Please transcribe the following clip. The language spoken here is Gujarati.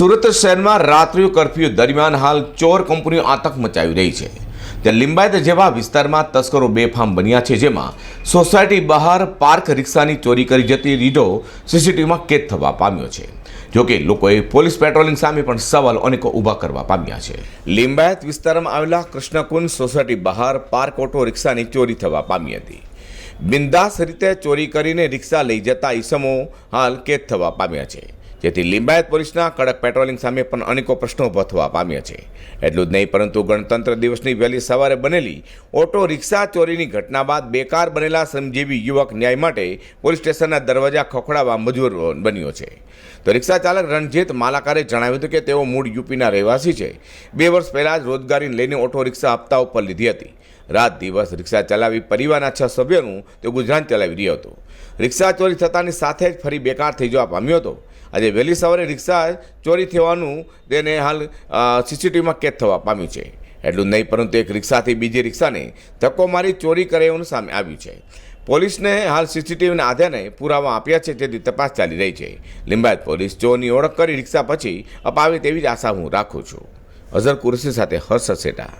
સુરત શહેરમાં રાત્રિ કર્ફ્યુ દરમિયાન હાલ ચોર કંપનીઓ આતંક મચાવી રહી છે. ત્યાં લિંબાયત જેવા વિસ્તારમાં તસ્કરો બેફામ બન્યા છે, જેમાં સોસાયટી બહાર પાર્ક રિક્ષાની ચોરી કરી જતી રીઢો સીસીટીવીમાં કેદ થવા પામ્યો છે. જોકે લોકોએ પોલીસ પેટ્રોલિંગ સામે પણ સવાલ અનેકો ઊભા કરવા પામ્યા છે. લિંબાયત વિસ્તારમાં આવેલા કૃષ્ણકુંજ સોસાયટી બહાર પાર્ક ઓટો રિક્ષાની ચોરી થવા પામી હતી. બિંદાસ રીતે ચોરી કરીને રિક્ષા લઈ જતા ઈસમો હાલ કેદ થવા પામ્યા છે. જેથી લિંબાયત પોલીસના કડક પેટ્રોલિંગ સામે પણ અનેકો પ્રશ્નો ઊભા થવા પામ્યા છે. એટલું જ નહીં, પરંતુ ગણતંત્ર દિવસની વહેલી સવારે બનેલી ઓટો રિક્ષા ચોરીની ઘટના બાદ બેકાર બનેલા શ્રમજીવી યુવક ન્યાય માટે પોલીસ સ્ટેશનના દરવાજા ખખડાવવા મજબૂર બન્યો છે. તો રિક્ષા ચાલક રણજીત માલાકારે જણાવ્યું હતું કે તેઓ મૂળ યુપીના રહેવાસી છે. બે વર્ષ પહેલાં જ રોજગારી લઈને ઓટો રિક્ષા હપ્તા ઉપર લીધી હતી. રાત દિવસ રિક્ષા ચલાવી પરિવારના છ સભ્યોનું તે ગુજરાન ચલાવી રહ્યો હતો. રિક્ષા ચોરી થતાની સાથે જ ફરી બેકાર થઈ જવા પામ્યો હતો. આજે વહેલી સવારે રિક્ષા ચોરી થવાનું તેને હાલ સીસીટીવીમાં કેદ થવા પામ્યું છે. એટલું નહીં, પરંતુ એક રિક્ષાથી બીજી રિક્ષાને ધક્કો મારી ચોરી કરે એવું સામે આવ્યું છે. પોલીસને હાલ સીસીટીવીના આધારે પુરાવા આપ્યા છે તેથી તપાસ ચાલી રહી છે. લિંબાયત પોલીસ ચોરની ઓળખ કરી રિક્ષા પછી અપાવે તેવી જ આશા હું રાખું છું. અઝર કુરશી સાથે હર્ષ સેટા.